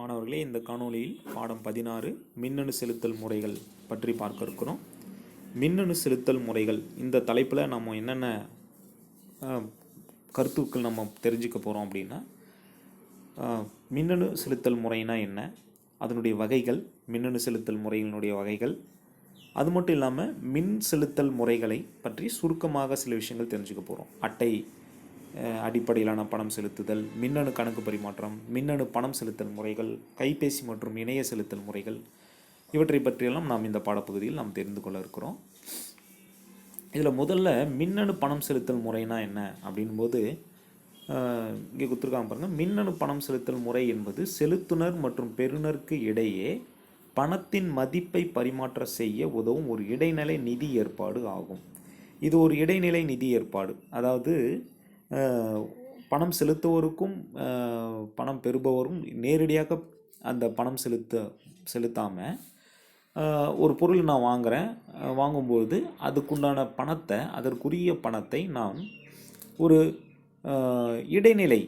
மாணவர்களே இந்த காணொலியில் பாடம் பதினாறு மின்னணு செலுத்தல் முறைகள் பற்றி பார்க்க இருக்கிறோம். மின்னணு செலுத்தல் முறைகள் இந்த தலைப்பில் நம்ம என்னென்ன கருத்துக்கள் நம்ம தெரிஞ்சுக்க போகிறோம் அப்படின்னா மின்னணு செலுத்தல் முறைனா என்ன? அதனுடைய வகைகள் மின்னணு செலுத்தல் முறைகளினுடைய வகைகள். அது மட்டும் இல்லாமல் மின் செலுத்தல் முறைகளை பற்றி சுருக்கமாக சில விஷயங்கள் தெரிஞ்சுக்க போகிறோம் அட்டை அடிப்படையிலான பணம் செலுத்துதல் மின்னணு கணக்கு பரிமாற்றம் மின்னணு பணம் செலுத்தல் முறைகள் கைபேசி மற்றும் இணைய செலுத்தல் முறைகள். இவற்றை பற்றியெல்லாம் நாம் இந்த பாடப்பகுதியில் நாம் தெரிந்து கொள்ள இருக்கிறோம். இதில் முதல்ல மின்னணு பணம் செலுத்தல் முறைனா என்ன அப்படின்போது இங்கே கொடுத்துருக்காங்க பாருங்கள் மின்னணு பணம் செலுத்தல் முறை என்பது செலுத்துனர் மற்றும் பெறுநருக்கு இடையே பணத்தின் மதிப்பை பரிமாற்றம் செய்ய உதவும் ஒரு இடைநிலை நிதி ஏற்பாடு ஆகும். இது ஒரு இடைநிலை நிதி ஏற்பாடு. அதாவது பணம் செலுத்துவோருக்கும் பணம் பெறுபவரும் நேரடியாக அந்த பணம் செலுத்த செலுத்தாமல் ஒரு பொருள் நான் வாங்குகிறேன் வாங்கும்போது அதுக்குண்டான பணத்தை அதற்குரிய பணத்தை நான் ஒரு இடைநிலை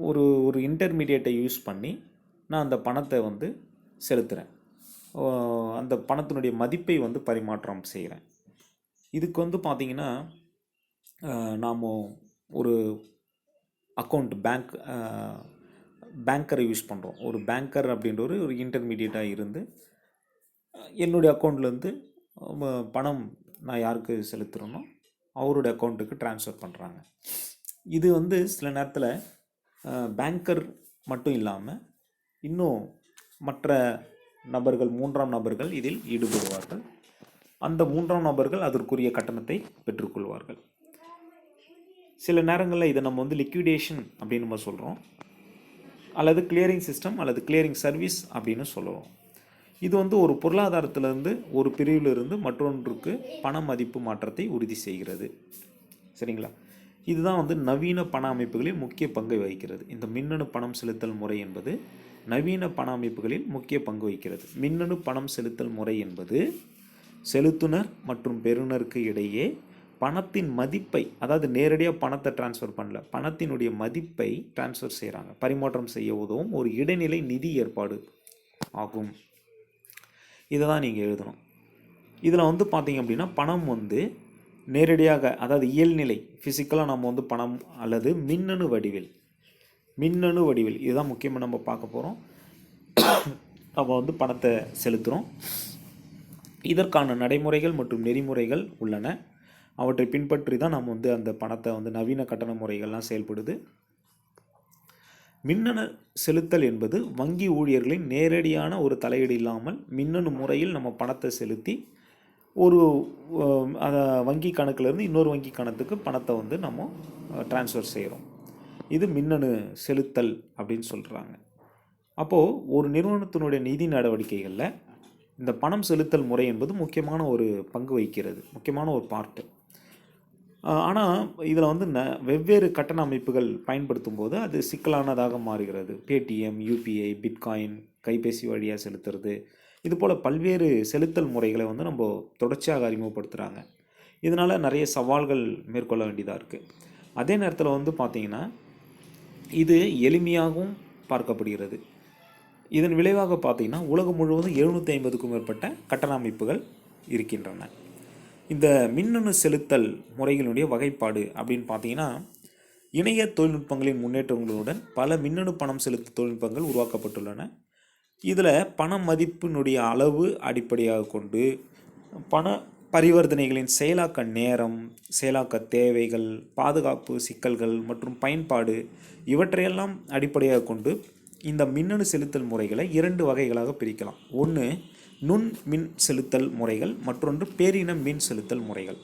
ஒரு ஒரு இன்டர்மீடியேட்டை யூஸ் பண்ணி நான் அந்த பணத்தை வந்து செலுத்துகிறேன் அந்த பணத்தினுடைய மதிப்பை வந்து பரிமாற்றம் செய்கிறேன் இதுக்கு வந்து பார்த்திங்கன்னா நாம் ஒரு அக்கௌண்ட் பேங்க் பேங்கரை யூஸ் பண்ணுறோம் ஒரு பேங்கர் அப்படின்ற ஒரு ஒரு இன்டர்மீடியட்டாக இருந்து என்னுடைய அக்கௌண்ட்லேருந்து பணம் நான் யாருக்கு செலுத்துகிறேனோ அவருடைய அக்கௌண்ட்டுக்கு ட்ரான்ஸ்ஃபர் பண்ணுறாங்க இது வந்து சில நேரத்தில் பேங்கர் மட்டும் இல்லாமல் இன்னும் மற்ற நபர்கள் மூன்றாம் நபர்கள் இதில் ஈடுபடுவார்கள். அந்த மூன்றாம் நபர்கள் அதற்குரிய கட்டணத்தை பெற்றுக்கொள்வார்கள். சில நேரங்களில் இதை நம்ம வந்து லிக்விடேஷன் அப்படின்னு நம்ம சொல்கிறோம் அல்லது கிளியரிங் சிஸ்டம் அல்லது கிளியரிங் சர்வீஸ் அப்படின்னு சொல்லுவோம் இது வந்து ஒரு பொருளாதாரத்திலிருந்து ஒரு பிரிவிலிருந்து மற்றொன்றுக்கு பண மதிப்பு மாற்றத்தை உறுதி செய்கிறது. சரிங்களா? இதுதான் வந்து நவீன பண அமைப்புகளில் முக்கிய பங்கை வகிக்கிறது. இந்த மின்னணு பணம் செலுத்தல் முறை என்பது நவீன பண அமைப்புகளில் முக்கிய பங்கு வகிக்கிறது. மின்னணு பணம் செலுத்தல் முறை என்பது செலுத்துனர் மற்றும் பெறுநருக்கு இடையே பணத்தின் மதிப்பை அதாவது நேரடியாக பணத்தை டிரான்ஸ்ஃபர் பண்ணல பணத்தினுடைய மதிப்பை டிரான்ஸ்ஃபர் செய்கிறாங்க பரிமாற்றம் செய்ய உதவும் ஒரு இடைநிலை நிதி ஏற்பாடு ஆகும். இதை தான் நீங்கள் எழுதணும். இதில் வந்து பார்த்தீங்க அப்படின்னா பணம் வந்து நேரடியாக அதாவது இயல்நிலை ஃபிசிக்கலாக நம்ம வந்து பணம் அல்லது மின்னணு வடிவில் மின்னணு வடிவில் இதுதான் முக்கியமாக நம்ம பார்க்க போகிறோம் நம்ம வந்து பணத்தை செலுத்துகிறோம் இதற்கான நடைமுறைகள் மற்றும் நெறிமுறைகள் உள்ளன. அவற்றை பின்பற்றி தான் நம்ம வந்து அந்த பணத்தை வந்து நவீன கட்டண முறைகள்லாம் செயல்படுது. மின்னணு செலுத்தல் என்பது வங்கி ஊழியர்களின் நேரடியான ஒரு தலையீடு இல்லாமல் மின்னணு முறையில் நம்ம பணத்தை செலுத்தி ஒரு அதை வங்கி கணக்கிலேருந்து இன்னொரு வங்கி கணக்குக்கு பணத்தை வந்து நம்ம ட்ரான்ஸ்ஃபர் செய்கிறோம் இது மின்னணு செலுத்தல் அப்படின்னு சொல்கிறாங்க அப்போது ஒரு நிறுவனத்தினுடைய நிதி நடவடிக்கைகளில் இந்த பணம் செலுத்தல் முறை என்பது முக்கியமான ஒரு பங்கு வகிக்கிறது முக்கியமான ஒரு பார்ட்டு ஆனால் இதில் வந்து ந வெவ்வேறு கட்டண அமைப்புகள் பயன்படுத்தும் போது அது சிக்கலானதாக மாறுகிறது. பேடிஎம் யூபிஐ பிட்காயின் கைபேசி வழியாக செலுத்துறது. இது போல் பல்வேறு செலுத்தல் முறைகளை வந்து நம்ம தொடர்ச்சியாக அறிமுகப்படுத்துகிறாங்க இதனால் நிறைய சவால்கள் மேற்கொள்ள வேண்டியதாக இருக்குது அதே நேரத்தில் வந்து பார்த்திங்கன்னா இது எளிமையாகவும் பார்க்கப்படுகிறது. இதன் விளைவாக பார்த்திங்கன்னா உலகம் முழுவதும் எழுநூற்றி ஐம்பதுக்கும் மேற்பட்ட கட்டண அமைப்புகள் இருக்கின்றன. இந்த மின்னணு செலுத்தல் முறைகளுடைய வகைப்பாடு அப்படின்னு பார்த்தீங்கன்னா இணைய தொழில்நுட்பங்களின் முன்னேற்றங்களுடன் பல மின்னணு பணம் செலுத்தும் தொழில்நுட்பங்கள் உருவாக்கப்பட்டுள்ளன. இதில் பண மதிப்பினுடைய அளவு அடிப்படையாக கொண்டு பண பரிவர்த்தனைகளின் செயலாக்க நேரம் செயலாக்க தேவைகள் பாதுகாப்பு சிக்கல்கள் மற்றும் பயன்பாடு இவற்றையெல்லாம் அடிப்படையாக கொண்டு இந்த மின்னணு செலுத்தல் முறைகளை இரண்டு வகைகளாக பிரிக்கலாம். ஒன்று நுண் மின் செலுத்தல் முறைகள் மற்றொன்று பேரின மின் செலுத்தல் முறைகள்.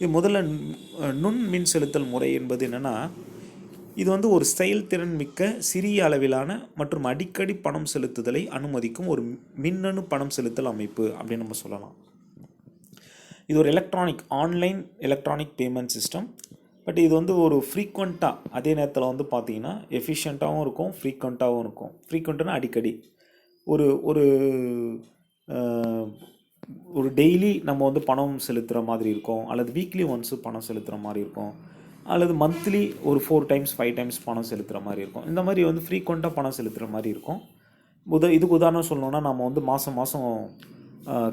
இது முதல்ல நுண் மின் செலுத்தல் முறை என்பது என்னென்னா இது வந்து ஒரு செயல்திறன் மிக்க சிறிய அளவிலான மற்றும் அடிக்கடி பணம் செலுத்துதலை அனுமதிக்கும் ஒரு மின்னணு பணம் செலுத்தல் அமைப்பு அப்படின்னு நம்ம சொல்லலாம். இது ஒரு electronic online electronic payment system but இது வந்து ஒரு ஃப்ரீக்வெண்ட்டாக அதே நேரத்தில் வந்து பார்த்தீங்கன்னா எஃபிஷியண்ட்டாகவும் இருக்கும் ஃப்ரீக்வெண்ட்டாகவும் இருக்கும். ஃப்ரீக்வெண்ட்னா அடிக்கடி. ஒரு ஒரு ஒரு டெய்லி நம்ம வந்து பணம் செலுத்துகிற மாதிரி இருக்கும். அல்லது வீக்லி ஒன்ஸு பணம் செலுத்துகிற மாதிரி இருக்கும். அல்லது மந்த்லி ஒரு ஃபோர் டைம்ஸ் ஃபைவ் டைம்ஸ் பணம் செலுத்துகிற மாதிரி இருக்கும். இந்த மாதிரி வந்து ஃப்ரீக்வெண்ட்டாக பணம் செலுத்துகிற மாதிரி இருக்கும். உத இதுக்கு உதாரணம் சொல்லணுன்னா நம்ம வந்து மாதம் மாதம்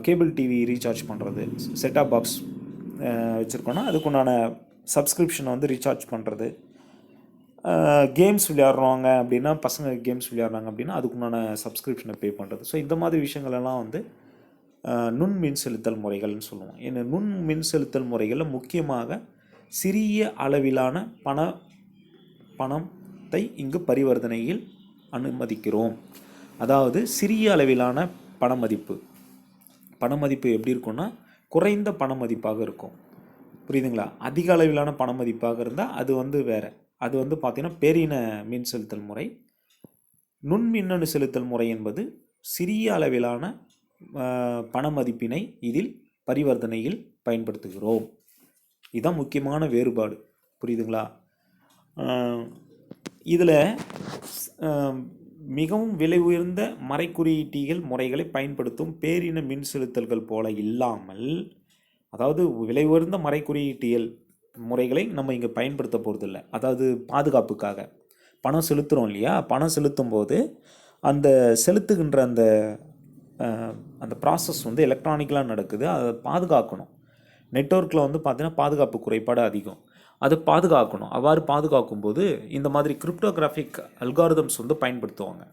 கேபிள் டிவி ரீசார்ஜ் பண்ணுறது செட்டாப் பாக்ஸ் வச்சுருக்கோன்னா அதுக்குண்டான சப்ஸ்கிரிப்ஷனை வந்து ரீசார்ஜ் பண்ணுறது கேம்ஸ் விளையாடுறாங்க அப்படின்னா பசங்க கேம்ஸ் விளையாடுறாங்க அப்படின்னா அதுக்குண்டான சப்ஸ்கிரிப்ஷனை பே பண்ணுறது ஸோ இந்த மாதிரி விஷயங்களெல்லாம் வந்து நுண் மின் செலுத்தல் முறைகள்னு சொல்லுவோம். ஏன்னா நுண் மின் செலுத்தல் முறைகளில் முக்கியமாக சிறிய அளவிலான பண பணத்தை இங்கு பரிவர்த்தனையில் அனுமதிக்கிறோம். அதாவது சிறிய அளவிலான பண மதிப்பு பண மதிப்பு எப்படி இருக்கும்னா குறைந்த பண மதிப்பாக இருக்கும். புரியுதுங்களா? அதிக அளவிலான பண மதிப்பாக இருந்தால் அது வந்து வேறு. அது வந்து பார்த்திங்கன்னா பேரின மின் செலுத்தல் முறை. நுண்மின்னணு செலுத்தல் முறை என்பது சிறிய அளவிலான பண மதிப்பினை இதில் பரிவர்த்தனையில் பயன்படுத்துகிறோம். இதுதான் முக்கியமான வேறுபாடு. புரியுதுங்களா? இதில் மிகவும் விலை உயர்ந்த மறைக்குறியீட்டிகள் முறைகளை பயன்படுத்தும் பேரின மின் செலுத்தல்கள் போல இல்லாமல் அதாவது விலை உயர்ந்த மறைக்குறியீட்டியல் முறைகளை நம்ம இங்கே பயன்படுத்த போகிறதில்ல அதாவது பாதுகாப்புக்காக. பணம் செலுத்துகிறோம் இல்லையா? பணம் செலுத்தும் போது அந்த செலுத்துகின்ற அந்த அந்த ப்ராசஸ் வந்து எலக்ட்ரானிக்கலாக நடக்குது. அதை பாதுகாக்கணும். நெட்வொர்க்கில் வந்து பார்த்திங்கன்னா பாதுகாப்பு குறைபாடு அதிகம். அதை பாதுகாக்கணும். அவ்வாறு பாதுகாக்கும் போது இந்த மாதிரி கிரிப்டோகிராஃபிக் அல்காரிதம்ஸ் வந்து பயன்படுத்துவாங்க.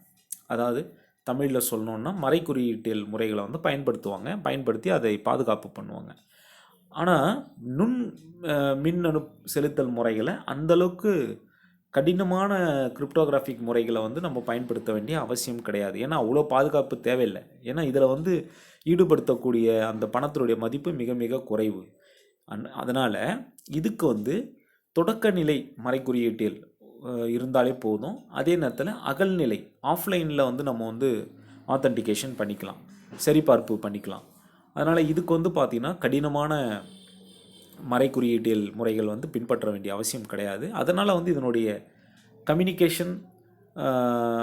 அதாவது தமிழில் சொல்லணுன்னா மறைக்குறியீட்டியல் முறைகளை வந்து பயன்படுத்துவாங்க. பயன்படுத்தி அதை பாதுகாப்பு பண்ணுவாங்க. ஆனால் நுண் மின் மின்னணு செலுத்தல் முறைகளை அந்தளவுக்கு கடினமான கிரிப்டோகிராஃபிக் முறைகளை வந்து நம்ம பயன்படுத்த வேண்டிய அவசியம் கிடையாது. ஏன்னா அவ்வளோ பாதுகாப்பு தேவையில்லை. ஏன்னா இதில் வந்து ஈடுபடுத்தக்கூடிய அந்த பணத்தினுடைய மதிப்பு மிக மிக குறைவு. அந் அதனால் இதுக்கு வந்து தொடக்க நிலை மறைக்குறியீட்டில் இருந்தாலே போதும். அதே நேரத்தில் அகல்நிலை ஆஃப்லைனில் வந்து நம்ம வந்து ஆத்தென்டிகேஷன் பண்ணிக்கலாம். சரிபார்ப்பு பண்ணிக்கலாம். அதனால் இதுக்கு வந்து பார்த்திங்கன்னா கடினமான மறைக்குறியீட்டியல் முறைகள் வந்து பின்பற்ற வேண்டிய அவசியம் கிடையாது. அதனால் வந்து இதனுடைய கம்யூனிகேஷன்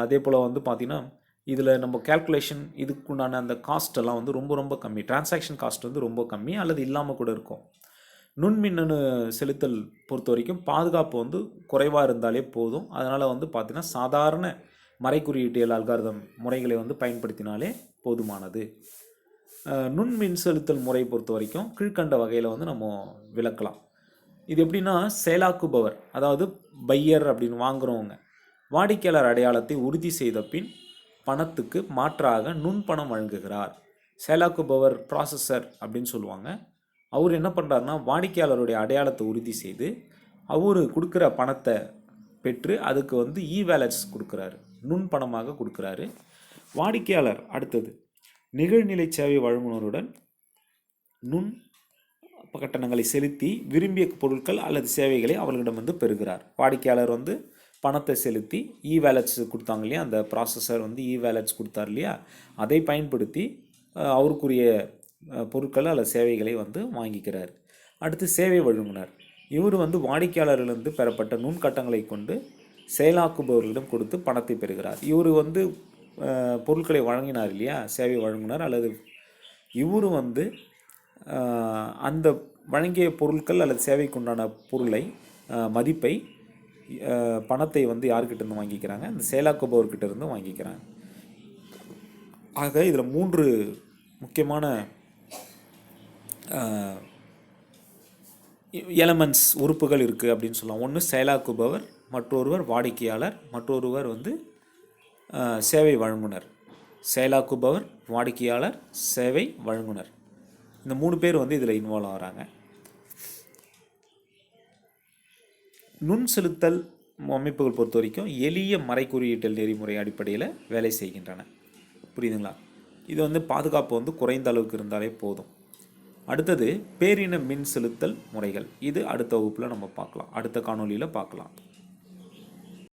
அதே போல் வந்து பார்த்திங்கன்னா இதில் நம்ம கேல்குலேஷன் இதுக்குண்டான அந்த காஸ்ட்டெல்லாம் வந்து ரொம்ப ரொம்ப கம்மி. டிரான்சாக்ஷன் காஸ்ட் வந்து ரொம்ப கம்மி அல்லது இல்லாமல் கூட இருக்கும். நுண்மின்னணு செலுத்தல் பொறுத்த வரைக்கும் பாதுகாப்பு வந்து குறைவாக இருந்தாலே போதும். அதனால் வந்து பார்த்திங்கன்னா சாதாரண மறைக்குறியீட்டியல் அல்காரதம் முறைகளை வந்து பயன்படுத்தினாலே போதுமானது. நுண் மின் செலுத்தல் முறை பொறுத்த வரைக்கும் கீழ்க்கண்ட வகையில் வந்து நம்ம விளக்கலாம். இது எப்படின்னா செயலாக்குபவர் அதாவது பையர் அப்படின்னு வாங்குறவங்க வாடிக்கையாளர் அடையாளத்தை உறுதி செய்த பின் பணத்துக்கு மாற்றாக நுண்பணம் வழங்குகிறார். செயலாக்குபவர் ப்ராசஸர் அப்படின்னு சொல்லுவாங்க. அவர் என்ன பண்ணுறாருன்னா வாடிக்கையாளருடைய அடையாளத்தை உறுதி செய்து அவர் கொடுக்குற பணத்தை பெற்று அதுக்கு வந்து இ வேலட்ஸ் கொடுக்குறாரு. நுண்பணமாக கொடுக்குறாரு. வாடிக்கையாளர் அடுத்தது நிகழ்நிலை சேவை வழங்குனருடன் நுண் கட்டணங்களை செலுத்தி விரும்பிய பொருட்கள் அல்லது சேவைகளை அவர்களிடம் வந்து பெறுகிறார். வாடிக்கையாளர் வந்து பணத்தை செலுத்தி இ வேலட்ஸ் கொடுத்தாங்க இல்லையா? அந்த ப்ராசஸர் வந்து இ வேலட்ஸ் கொடுத்தார் இல்லையா? அதை பயன்படுத்தி அவருக்குரிய பொருட்கள் அல்லது சேவைகளை வந்து வாங்கிக்கிறார். அடுத்து சேவை வழங்குனர். இவர் வந்து வாடிக்கையாளரிலிருந்து பெறப்பட்ட நுண்கட்டங்களை கொண்டு செயலாக்குபவர்களிடம் கொடுத்து பணத்தை பெறுகிறார். இவர் வந்து பொருட்களை வழங்கினார் இல்லையா? சேவை வழங்கினார். அல்லது இவர் வந்து அந்த வழங்கிய பொருட்கள் அல்லது சேவைக்கு உண்டான பொருளை மதிப்பை பணத்தை வந்து யார்கிட்டேருந்து வாங்கிக்கிறாங்க? அந்த செயலாக்குபவர்கிட்ட இருந்து வாங்கிக்கிறாங்க. ஆக இதில் மூன்று முக்கியமான எலமெண்ட்ஸ் உறுப்புகள் இருக்குது அப்படின்னு சொல்லலாம். ஒன்று செயலாக்குபவர் மற்றொருவர் வாடிக்கையாளர் மற்றொருவர் வந்து சேவை வழங்குனர். செயலாக்குபவர் வாடிக்கையாளர் சேவை வழங்குனர். இந்த மூணு பேர் வந்து இதில் இன்வால்வ் ஆகிறாங்க. நுண் செலுத்தல் அமைப்புகள் பொறுத்த வரைக்கும் எளிய மறைக்குறியீட்டல் நெறிமுறை அடிப்படையில் வேலை செய்கின்றன. புரியுதுங்களா? இது வந்து பாதுகாப்பு வந்து குறைந்த அளவுக்கு இருந்தாலே போதும். அடுத்தது பேரின மின் செலுத்தல் முறைகள். இது அடுத்த வகுப்பில் நம்ம பார்க்கலாம். அடுத்த காணொளியில் பார்க்கலாம்.